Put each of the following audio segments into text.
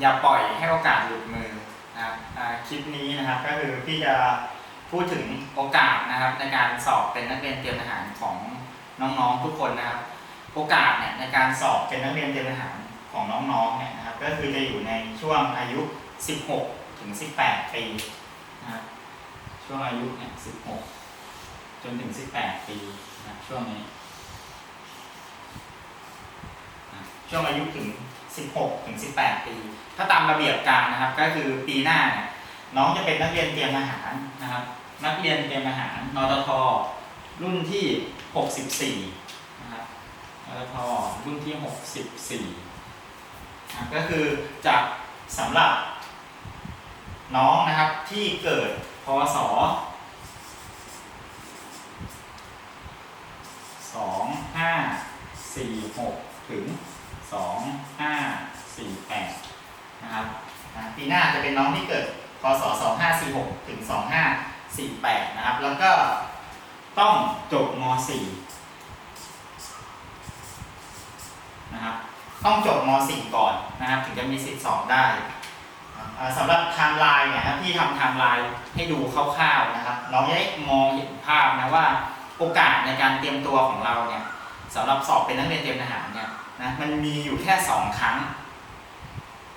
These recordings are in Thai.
อย่าปล่อยให้โอกาสหลุดมือนะครับคลิปนี้นะครับก็คือพี่จะพูดถึงโอกาสนะครับในการสอบเป็นนักเรียนเตรียมทหารของน้องๆทุกคนนะครับ โอกาสเนี่ยในการสอบเป็นนักเรียนเตรียมทหารของน้องๆเนี่ยนะครับก็คือจะอยู่ในช่วงอายุ 16 ถึง 18 ปีนะครับช่วงอายุเนี่ย 16 จนถึง 18 ปีนะช่วงนี้ช่วงอายุถึง 16 ถึง 18 ปี ถ้าตามระเบียบการนะครับ ก็คือปีหน้าเนี่ยน้องจะเป็นนักเรียนเตรียมทหารนะครับ นักเรียนเตรียมทหารนตทรุ่นที่ 64 นะครับแล้วพอรุ่นที่ 64นะก็คือจะสำหรับน้องนะครับที่เกิดพศ2546 ถึง 2548นะครับนะปีหน้าจะเป็นน้องที่เกิดพศ2546 ถึง 2548 นะครับ แล้วก็ต้องจบม .4 นะครับ ต้องจบม .4 ก่อนนะครับ ถึงจะมีสิทธิ์สอบได้สำหรับไทม์ไลน์เนี่ยครับพี่ทำไทม์ไลน์ให้ดูคร่าวๆนะครับเราจะได้มองเห็นภาพนะว่าโอกาสในการเตรียมตัวของเราเนี่ยสำหรับสอบเป็นนักเรียนเตรียมทหารเนี่ย นะมันมีอยู่แค่ 2 ครั้ง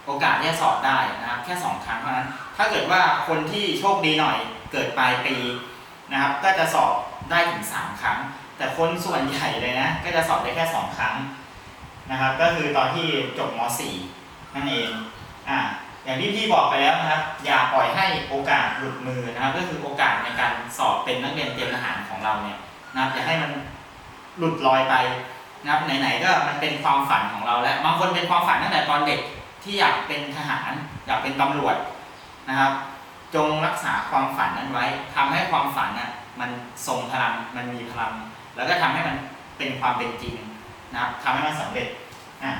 โอกาสที่จะสอบได้นะครับแค่ 2 ครั้งเท่านั้น ถ้าเกิดว่าคนที่โชคดีหน่อยเกิดปลายปีนะครับ ก็จะสอบได้ถึง 3 ครั้ง แต่คนส่วนใหญ่เลยนะ ก็จะสอบได้แค่ 2 ครั้งนะครับ ก็คือตอนที่จบม .4 นั่นเองอ่าอย่างที่พี่บอกไปแล้วนะครับ อย่าปล่อยให้โอกาสหลุดมือนะครับ ก็คือโอกาสในการสอบเป็นนักเรียนเตรียมทหารของเราเนี่ยนะครับอย่าให้มันหลุดลอยไป นะครับไหนๆก็มันเป็นความฝันของเราแล้วบางคนเป็นความฝันตั้งแต่ตอนเด็กที่อยากเป็นทหาร อยากเป็นตำรวจนะครับ จงรักษาความฝันนั้นไว้ทำให้ความฝันน่ะมันทรงพลังมันมีพลัง แล้วก็ทำให้มันเป็นความเป็นจริงนะครับทำให้มันสำเร็จอะ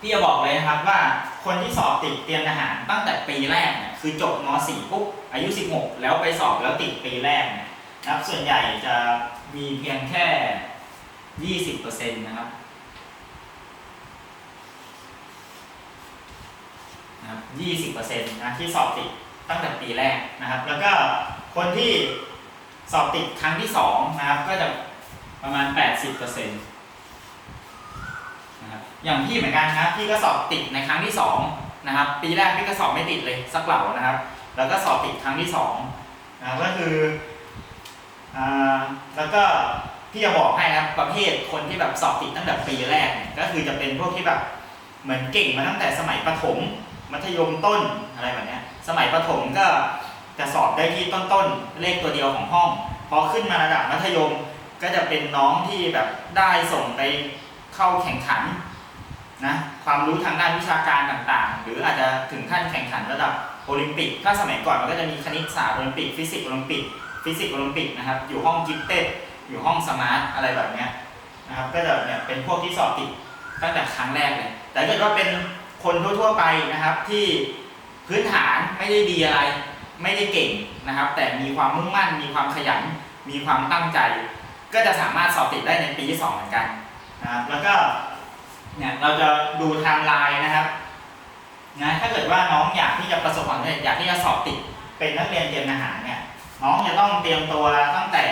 พี่จะบอกเลยนะครับว่าคนที่สอบติดเตรียมทหารตั้งแต่ปีแรกเนี่ยคือจบม .4 ปุ๊บอายุ 16 แล้วไปสอบแล้วติดปีแรกเนี่ยนะครับส่วนใหญ่จะมีเพียงแค่ 20%นะครับนะครับ20%นะที่สอบติดตั้งแต่ปีแรกนะครับ แล้วก็คนที่สอบติดครั้งที่สองนะครับก็จะประมาณ 80%นะครับอย่างพี่เหมือนกันนะครับพี่ก็สอบติดในครั้งที่สองนะครับปีแรกพี่ก็สอบไม่ติดเลยสักเหล่านะครับ แล้วก็สอบติดครั้งที่สองนะก็คืออ่าแล้วก็ พี่จะบอกให้นะประเภทคนที่แบบสอบติดตั้งแต่ปีแรกเนี่ยก็คือจะเป็นพวกที่แบบเหมือนเก่งมาตั้งแต่สมัยประถม มัธยมต้นอะไรแบบนี้สมัยประถมก็จะสอบได้ที่ต้นๆเลขตัวเดียวของห้องพอขึ้นมาระดับมัธยมก็จะเป็นน้องที่แบบได้ส่งไปเข้าแข่งขันนะความรู้ทางด้านวิชาการต่างๆ หรืออาจจะถึงขั้นแข่งขันระดับโอลิมปิก ถ้าสมัยก่อนมันก็จะมีคณิตศาสตร์โอลิมปิกฟิสิกส์โอลิมปิกฟิสิกส์โอลิมปิกนะครับอยู่ห้องกิฟเต็ด อยู่ห้องสมาร์ทอะไรแบบเนี้ยนะครับก็จะเนี่ยเป็นพวกที่สอบติดตั้งแต่ครั้งแรกเลย แต่ถ้าเกิดว่าเป็นคนทั่วๆไปนะครับ ที่พื้นฐานไม่ได้ดีอะไร ไม่ได้เก่งนะครับ แต่มีความมุ่งมั่น มีความขยัน มีความตั้งใจ ก็จะสามารถสอบติดได้ในปีที่สองเหมือนกันนะครับแล้วก็เนี่ยเราจะดูไทม์ไลน์นะครับนะถ้าเกิดว่าน้องอยากที่จะประสบความสำเร็จอยากที่จะสอบติดเป็นนักเรียนเตรียมทหารเนี่ยน้องจะต้องเตรียมตัวตั้งแต่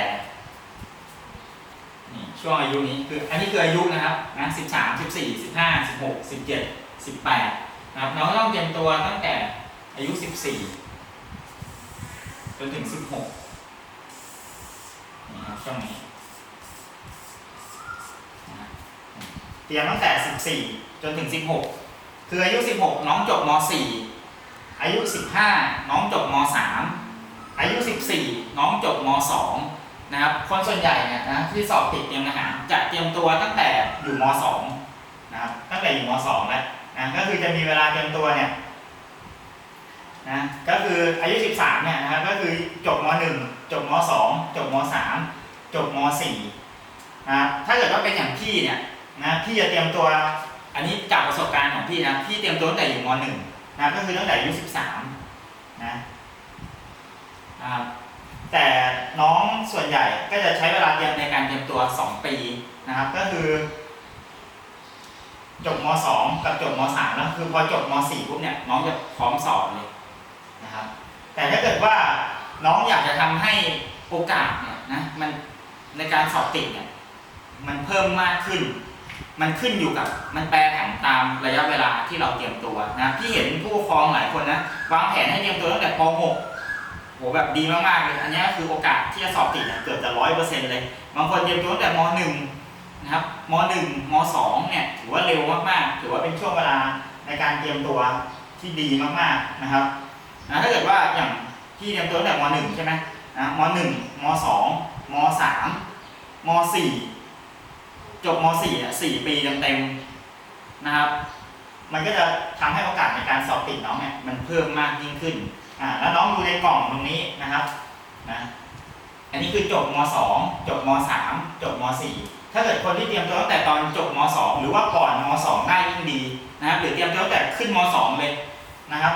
ช่วงอายุนี้คืออันนี้คืออายุนะครับนะสิบสามสิบสี่สิบห้าสิบหกสิบเจ็ดสิบแปดนะครับน้องต้องเตรียมตัวตั้งแต่อายุสิบสี่จนถึงสิบหกนี่ครับช่วงนี้นะเตรียมตั้งแต่สิบสี่จนถึงสิบหกคืออายุสิบหกน้องจบมสี่อายุสิบห้าน้องจบมสามอายุ14น้องจบม2 นะครับคนส่วนใหญ่เนี่ยนะที่สอบติดเตรียมทหารจะเตรียมตัวตั้งแต่อยู่ม 2 นะครับตั้งแต่อยู่ม 2 แล้วนะก็คือจะมีเวลาเตรียมตัวเนี่ยนะก็คืออายุ 13เนี่ยนะครับก็คือจบม 1 จบม 2 จบม 3 จบม 4 นะถ้าเกิดว่าเป็นอย่างพี่เนี่ยนะพี่จะเตรียมตัวอันนี้จากประสบการณ์ของพี่นะพี่เตรียมตัวตั้งแต่อยู่ม 1 นะก็คือตั้งแต่อายุ 13นะนะครับ แต่น้องส่วนใหญ่ก็จะใช้เวลาเตรียมในการเตรียมตัว 2 ปีนะครับ ก็คือ จบมสองกับจบมสามแล้วคือพอจบมสี่ปุ๊บเนี่ยน้องจะพร้อมสอบเลยนะครับ แต่ถ้าเกิดว่าน้องอยากจะทำให้โอกาสเนี่ยนะมันในการสอบติดเนี่ยมันเพิ่มมากขึ้น มันขึ้นอยู่กับมันแปรผันตามระยะเวลาที่เราเตรียมตัวนะพี่เห็นผู้ปกครองหลายคนนะวางแผนให้เตรียมตัวตั้งแต่ป .6 โหแบบดีมากๆเลยอันนี้ก็คือโอกาสที่จะสอบติดเกือบจะร้อยเปอร์เซ็นต์เลย บางคนเตรียมตัวตั้งแต่ม .1 นะครับม .1 ม .2 เนี่ยถือว่าเร็วมากๆ ถือว่าเป็นช่วงเวลาในการเตรียมตัวที่ดีมากๆนะครับนะถ้าเกิดว่าอย่างพี่เตรียมตัวตั้งแต่ม .1 ใช่ไหมนะม .1 ม .2 ม .3 ม .4 จบม .4 อะ4ปีเต็มๆนะครับ มันก็จะทำให้โอกาสในการสอบติดน้องเนี่ยมันเพิ่มมากยิ่งขึ้น อ่าแล้วน้องดูในกล่องตรงนี้นะครับนะอันนี้คือจบม .2 จบม .3 จบม .4 ถ้าเกิดคนที่เตรียมตัวตั้งแต่ตอนจบม .2 หรือว่าก่อนม .2 ได้ยิ่งดีนะครับ หรือเตรียมตัวตั้งแต่ขึ้นม .2 เลยนะครับ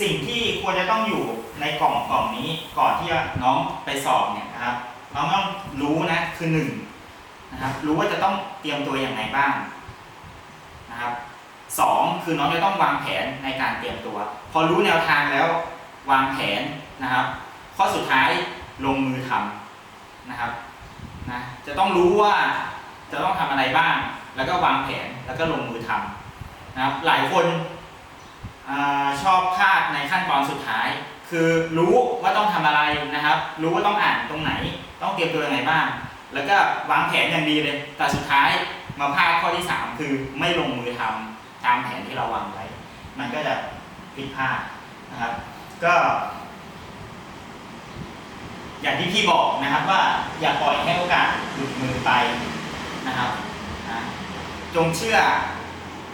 สิ่งที่ควรจะต้องอยู่ในกล่องกล่องนี้ก่อนที่จะน้องไปสอบเนี่ยนะครับ น้องต้องรู้นะคือหนึ่งนะครับรู้ว่าจะต้องเตรียมตัวอย่างไรบ้างนะครับสองคือน้องจะต้องวางแผนในการเตรียมตัว พอรู้แนวทางแล้ว วางแผนนะครับ ข้อสุดท้ายลงมือทำนะครับนะจะต้องรู้ว่าจะต้องทำอะไรบ้าง แล้วก็วางแผนแล้วก็ลงมือทำนะครับหลายคนอชอบพลาดในขั้นตอนสุดท้าย คือรู้ว่าต้องทำอะไรนะครับ รู้ว่าต้องอ่านตรงไหน ต้องเตรียมตัวยังไงบ้าง แล้วก็วางแผนอย่างดีเลย แต่สุดท้ายมาพลาดข้อที่ 3 คือไม่ลงมือทำตามแผนที่เราวางไว้ มันก็จะผิดพลาดนะครับ ก็ อย่างที่พี่บอกนะครับว่าอย่าปล่อยให้โอกาสหลุดมือไปนะครับนะจงเชื่อ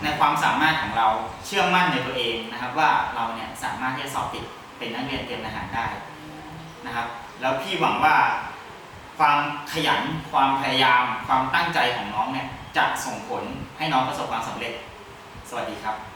ในความสามารถของเราเชื่อมั่นในตัวเองนะครับ ว่าเราเนี่ยสามารถที่จะสอบติดเป็นนักเรียนเตรียมทหารได้นะครับ แล้วพี่หวังว่าความขยัน ความพยายาม ความตั้งใจของน้องเนี่ยจะส่งผลให้น้องประสบความสำเร็จ สวัสดีครับ